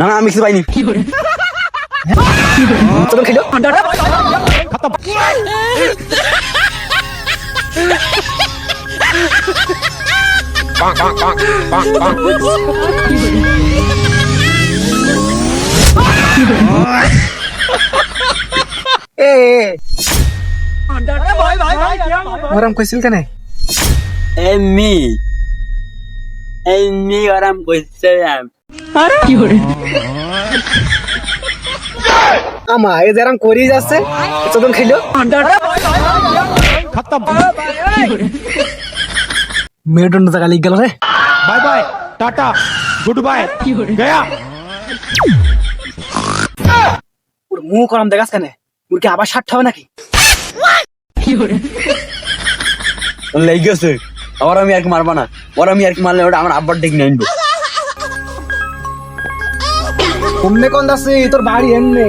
না না আমি কিছু পাইনি। তোদের খেলো? এ ওরম কইছিল কেন? এমনি এমনি আরাম করছিলাম আমা এ করি যাচ্ছে খেলো। লিখ গেল রে। Bye bye tata good bye গয়া। ওর মুখ করাম দেখাস কেন? ওর কি আবার ষাট হবে নাকি? লেগেছে আবার আমি আর কি মারবা না। ওর আমি আর কি মারলে ওটা আমার আব্বার ডেকে নিয়ে অমনে কোন আছি তোর বাড়ি এমনে।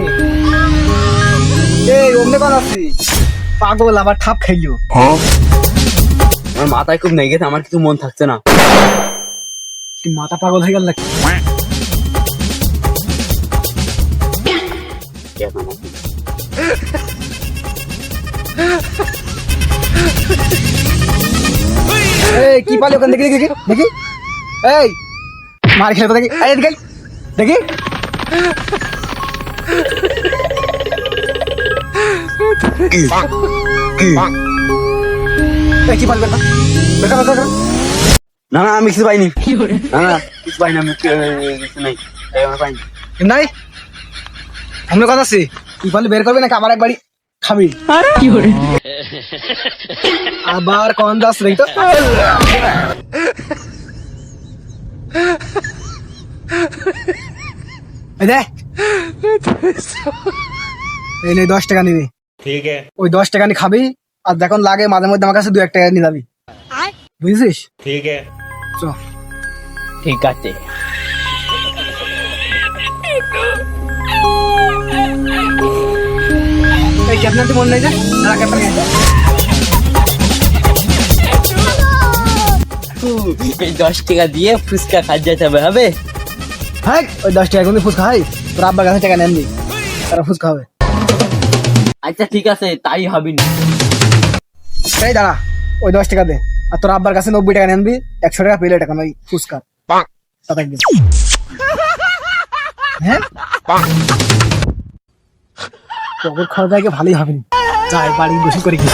এই অমনে কোন আছি পাগল আবার ঠাপ খাইলো। আমার মাথায় খুব নেই গেছে আমার কিছু মন থাকছে না। কি মাথা পাগল হয়ে গেল নাকি? এই কি পালি ওখান দেখি দেখি দেখি দেখি। এই মার খেলে তো দেখি দেখি। এই কি বেটা না? না আমি কিছু পাইনি। না না কিছু পাইনি আমি কিছু নাই। পাইনি। নাই? আমরা কথা আছি। ইফালে বের করবি নাকি? আমার একবারই খাবি। আবার কন দাস রে তো। এই নে দশ টাকা নিবি। ঠিক ওই দশ টাকা নিয়ে খাবি আর দেখুন লাগে মাঝে মধ্যে আমার কাছে দু এক টাকা নিয়ে যাবি। বুঝেছিস? ঠিক ঠিক আছে। এই নেই দশ টাকা দিয়ে ফুচকা খাওয়া যেতে হবে হবে? হ্যাঁ ওই দশ টাকা কিন্তু ফুচকা খাই। তোর আব্বার কাছে টাকা নেন দি তারা ফুচকা হবে আচ্ছা ঠিক আছে তাই হবি না। এই দাঁড়া ওই দশ টাকা দে। আর তোর আব্বার কাছে নব্বই টাকা নেনবি একশো টাকা পেলে টাকা ওই ফুচকা। হ্যাঁ? পকেট খাওয়া দাওয়া ভালোই হবে যাই বাড়ি বসে করে কি